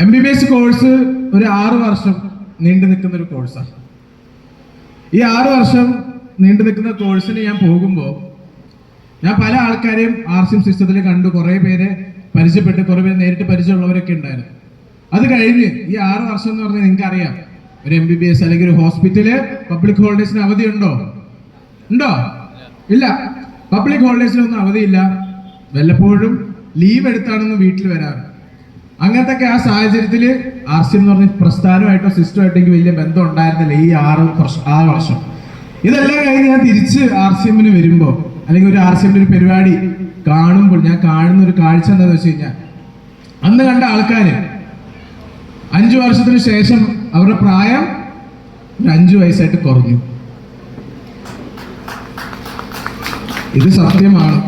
M B B S course ഒരു ആറ് വർഷം നീണ്ടു നിൽക്കുന്ന ഒരു കോഴ്സാണ് ഈ ആറ് വർഷം നീണ്ടു നിൽക്കുന്ന കോഴ്സിന് ഞാൻ പോകുമ്പോൾ ഞാൻ പല ആൾക്കാരെയും ആർ സി എം സിസ്റ്റത്തിൽ കണ്ടു. കുറേ പേരെ പരിചയപ്പെട്ട്. കുറേ പേര് നേരിട്ട് പരിചയമുള്ളവരൊക്കെ ഉണ്ടായിരുന്നു. അത് കഴിഞ്ഞ് ഈ ആറ് വർഷം എന്ന് പറഞ്ഞാൽ നിങ്ങൾക്ക് അറിയാം ഒരു എം ബി ബി എസ് അല്ലെങ്കിൽ ഒരു ഹോസ്പിറ്റൽ പബ്ലിക് ഹോളിഡേസിന് അവധി ഉണ്ടോ? ഉണ്ടോ? ഇല്ല. പബ്ലിക് ഹോളിഡേസിനൊന്നും അവധിയില്ല. വല്ലപ്പോഴും ലീവ് എടുത്താണെന്ന് വീട്ടിൽ വരാറ്. അങ്ങനത്തെ ആ സാഹചര്യത്തിൽ ആർ സി എന്ന് പറഞ്ഞ പ്രസ്ഥാനമായിട്ടോ സിസ്റ്റമായിട്ടോ എനിക്ക് വലിയ ബന്ധം ഉണ്ടായിരുന്നില്ല ഈ ആറ് ആറ് വർഷം. ഇതെല്ലാം കഴിഞ്ഞ് ഞാൻ തിരിച്ച് ആർ സി എമ്മിന് വരുമ്പോൾ അല്ലെങ്കിൽ ഒരു ആർ സി എമ്മിന്റെ ഒരു പരിപാടി കാണുമ്പോൾ ഞാൻ കാണുന്ന ഒരു കാഴ്ച എന്താണെന്ന് വെച്ച് കഴിഞ്ഞാൽ അന്ന് കണ്ട ആൾക്കാർ അഞ്ചു വർഷത്തിന് ശേഷം അവരുടെ പ്രായം ഒരു അഞ്ചു വയസ്സായിട്ട് കുറഞ്ഞു. ഇത് സത്യമാണ്.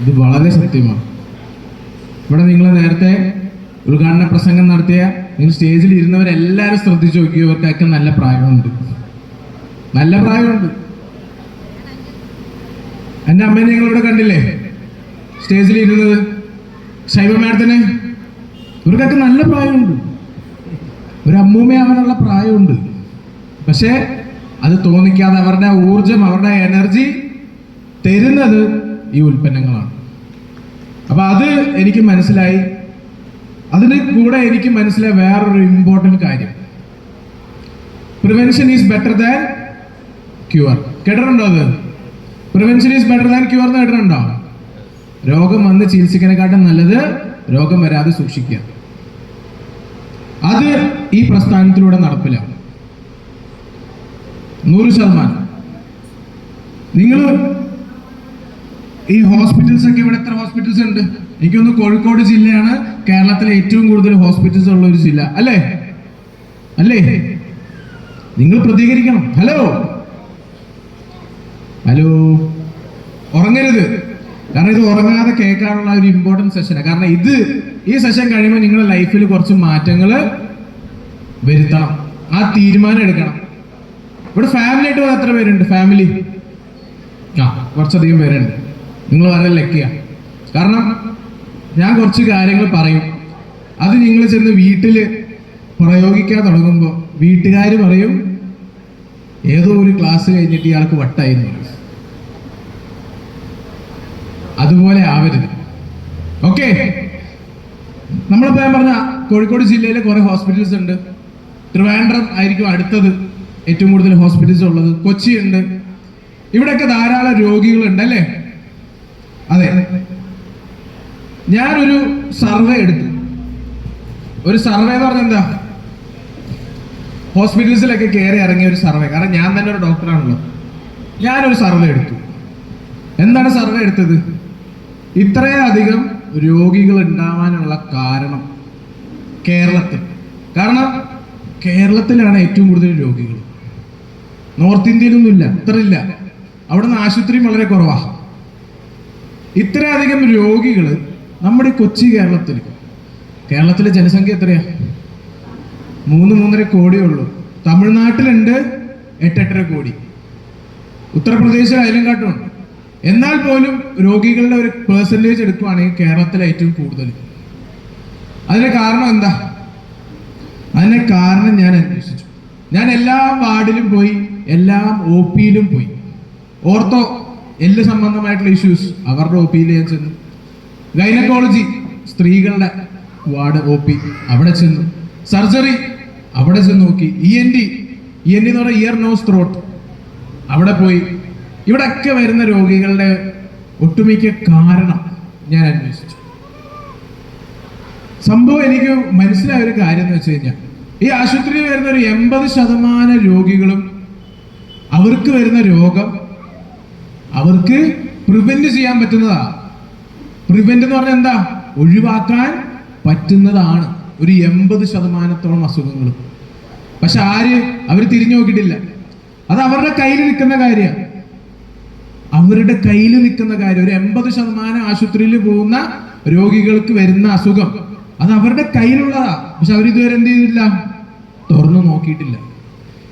ഇത് വളരെ സത്യമാണ്. ഇവിടെ നിങ്ങൾ നേരത്തെ ഉദ്ഘാടന പ്രസംഗം നടത്തിയ നിങ്ങൾ സ്റ്റേജിൽ ഇരുന്നവരെല്ലാവരും ശ്രദ്ധിച്ചു നോക്കി ഇവർക്കൊക്കെ നല്ല പ്രായമുണ്ട്. നല്ല പ്രായമുണ്ട്. എന്റെ അമ്മേനെ നിങ്ങളിവിടെ കണ്ടില്ലേ? സ്റ്റേജിൽ ഇരുന്നത്. ശൈവ മാഡത്തിന്. ഇവർക്കൊക്കെ നല്ല പ്രായമുണ്ട്. ഒരു അമ്മൂമ്മയാവാനുള്ള പ്രായമുണ്ട്. പക്ഷേ അത് തോന്നിക്കാതെ അവരുടെ ഊർജം അവരുടെ എനർജി തരുന്നത് ഈ ഉൽപ്പന്നങ്ങളാണ്. അപ്പൊ അത് എനിക്ക് മനസ്സിലായി. അതിന് കൂടെ എനിക്ക് മനസ്സിലായ വേറൊരു ഇമ്പോർട്ടന്റ് കാര്യം. Prevention is better than cure കേട്ടിട്ടുണ്ടോ അത്? Prevention is better than cure എന്ന് കേട്ടിട്ടുണ്ടോ? രോഗം വന്ന് ചികിത്സിക്കുന്നതിനെക്കാട്ടും നല്ലത് രോഗം വരാതെ സൂക്ഷിക്കുക. അത് ഈ പ്രസ്ഥാനത്തിലൂടെ നടപ്പിലാവും നൂറ് ശതമാനം. നിങ്ങൾ ഈ ഹോസ്പിറ്റൽസ് ഒക്കെ ഇവിടെ എത്ര ഹോസ്പിറ്റൽസ് ഉണ്ട്? എനിക്കൊന്ന് കോഴിക്കോട് ജില്ലയാണ് കേരളത്തിലെ ഏറ്റവും കൂടുതൽ ഹോസ്പിറ്റൽസ് ഉള്ള ഒരു ജില്ല. അല്ലേ? അല്ലേ? നിങ്ങൾ പ്രതികരിക്കണം. ഹലോ ഹലോ ഉറങ്ങരുത്. കാരണം ഇത് ഉറങ്ങാതെ കേൾക്കാനുള്ള ഒരു ഇമ്പോർട്ടന്റ് സെഷനാണ് കാരണം ഇത് ഈ സെഷൻ കഴിയുമ്പോൾ നിങ്ങളുടെ ലൈഫിൽ കുറച്ച് മാറ്റങ്ങൾ വരുത്തണം. ആ തീരുമാനം എടുക്കണം. ഇവിടെ ഫാമിലി ആയിട്ട് എത്ര പേരുണ്ട്? ഫാമിലി ആ കുറച്ചധികം പേരുണ്ട്. നിങ്ങൾ വളരെ ലക്കിയാണ് കാരണം ഞാൻ കുറച്ച് കാര്യങ്ങൾ പറയും. അത് നിങ്ങൾ ചെന്ന് വീട്ടിൽ പ്രയോഗിക്കാൻ തുടങ്ങുമ്പോൾ വീട്ടുകാർ പറയും ഏതോ ഒരു ക്ലാസ് കഴിഞ്ഞിട്ട് ഇയാൾക്ക് വട്ടായി അതുപോലെ ആവരുത്. ഓക്കെ നമ്മളിപ്പോൾ ഞാൻ പറഞ്ഞ കോഴിക്കോട് ജില്ലയിൽ കുറേ ഹോസ്പിറ്റൽസ് ഉണ്ട്. ട്രിവാൻഡ്രം ആയിരിക്കും അടുത്തത് ഏറ്റവും കൂടുതൽ ഹോസ്പിറ്റൽസ് ഉള്ളത്. കൊച്ചി ഉണ്ട്. ഇവിടെയൊക്കെ ധാരാളം രോഗികളുണ്ട് അല്ലേ? അതെ. ഞാനൊരു സർവേ എടുത്തു. ഒരു സർവേ എന്ന് പറഞ്ഞാൽ എന്താ? ഹോസ്പിറ്റൽസിലൊക്കെ കയറി ഇറങ്ങിയ ഒരു സർവേ. കാരണം ഞാൻ തന്നെ ഒരു ഡോക്ടറാണല്ലോ ഞാനൊരു സർവേ എടുത്തു. എന്താണ് സർവേ എടുത്തത്? ഇത്രയധികം രോഗികൾ ഉണ്ടാവാനുള്ള കാരണം കേരളത്തിൽ. കാരണം കേരളത്തിലാണ് ഏറ്റവും കൂടുതൽ രോഗികൾ. നോർത്ത് ഇന്ത്യയിലൊന്നും ഇല്ല ഇത്ര ഇല്ല. അവിടെ നിന്ന് ആശുപത്രിയും വളരെ കുറവാണ് ഇത്രയധികം രോഗികൾ നമ്മുടെ കൊച്ചി കേരളത്തിൽ. കേരളത്തിലെ ജനസംഖ്യ എത്രയാ? മൂന്ന് മൂന്നര കോടിയേ ഉള്ളൂ. തമിഴ്നാട്ടിലുണ്ട് എട്ടെട്ടര കോടി. ഉത്തർപ്രദേശിൽ കാട്ടുണ്ട് എന്നാൽ പോലും രോഗികളുടെ ഒരു പേഴ്സന്റേജ് എടുക്കുവാണെങ്കിൽ കേരളത്തിലെ ഏറ്റവും കൂടുതൽ. അതിന് കാരണം എന്താ? അതിന് കാരണം ഞാൻ അന്വേഷിച്ചു. ഞാൻ എല്ലാ വാർഡിലും പോയി എല്ലാ ഒ പിയിലും പോയി. ഓർത്തോ എല്ല് സംബന്ധമായിട്ടുള്ള ഇഷ്യൂസ് അവരുടെ ഒ പിയിൽ ഞാൻ ചെന്നു. ഗൈനക്കോളജി സ്ത്രീകളുടെ വാർഡ് ഒ പി അവിടെ ചെന്നു. സർജറി അവിടെ ചെന്ന് നോക്കി. E N D E N D എന്ന് പറഞ്ഞാൽ ഇയർ നോസ് ത്രോട്ട് അവിടെ പോയി. ഇവിടെയൊക്കെ വരുന്ന രോഗികളുടെ ഒട്ടുമിക്ക കാരണം ഞാൻ അന്വേഷിച്ചു. സംഭവം എനിക്ക് മനസ്സിലായ ഒരു കാര്യം എന്ന് വെച്ച് കഴിഞ്ഞാൽ ഈ ആശുപത്രിയിൽ വരുന്ന ഒരു എൺപത് ശതമാനം രോഗികളും അവർക്ക് വരുന്ന രോഗം അവർക്ക് പ്രിവെന്റ് ചെയ്യാൻ പറ്റുന്നതാ. പ്രിവെന്റ് എന്ന് പറഞ്ഞാൽ എന്താ? ഒഴിവാക്കാൻ പറ്റുന്നതാണ്. ഒരു എൺപത് ശതമാനത്തോളം അസുഖങ്ങൾ. പക്ഷെ ആര്? അവർ തിരിഞ്ഞു നോക്കിയിട്ടില്ല. അത് അവരുടെ കയ്യിൽ നിൽക്കുന്ന കാര്യമാണ് അവരുടെ കയ്യിൽ നിൽക്കുന്ന കാര്യം. ഒരു എൺപത് ശതമാനം ആശുപത്രിയിൽ പോകുന്ന രോഗികൾക്ക് വരുന്ന അസുഖം. അത് അവരുടെ കയ്യിലുള്ളതാ. പക്ഷെ അവർ ഇതുവരെ എന്ത് ചെയ്തില്ല തുറന്നു നോക്കിയിട്ടില്ല.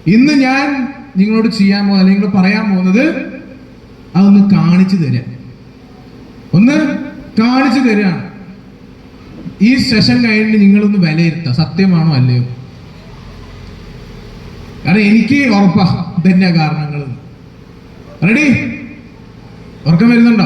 ഇന്ന് ഞാൻ നിങ്ങളോട് ചെയ്യാൻ പോകുന്നത് അല്ലെങ്കിൽ പറയാൻ പോകുന്നത് അതൊന്ന് കാണിച്ചു തരിക ഒന്ന് കാണിച്ചു തരാണ് ഈ സെഷൻ കഴിഞ്ഞിട്ട് നിങ്ങളൊന്ന് വിലയിരുത്തുക സത്യമാണോ അല്ലയോ? കാരണം എനിക്ക് ഉറപ്പാ ഇതന്നെ കാരണങ്ങൾ റെഡി ഉറക്കം വരുന്നുണ്ടോ?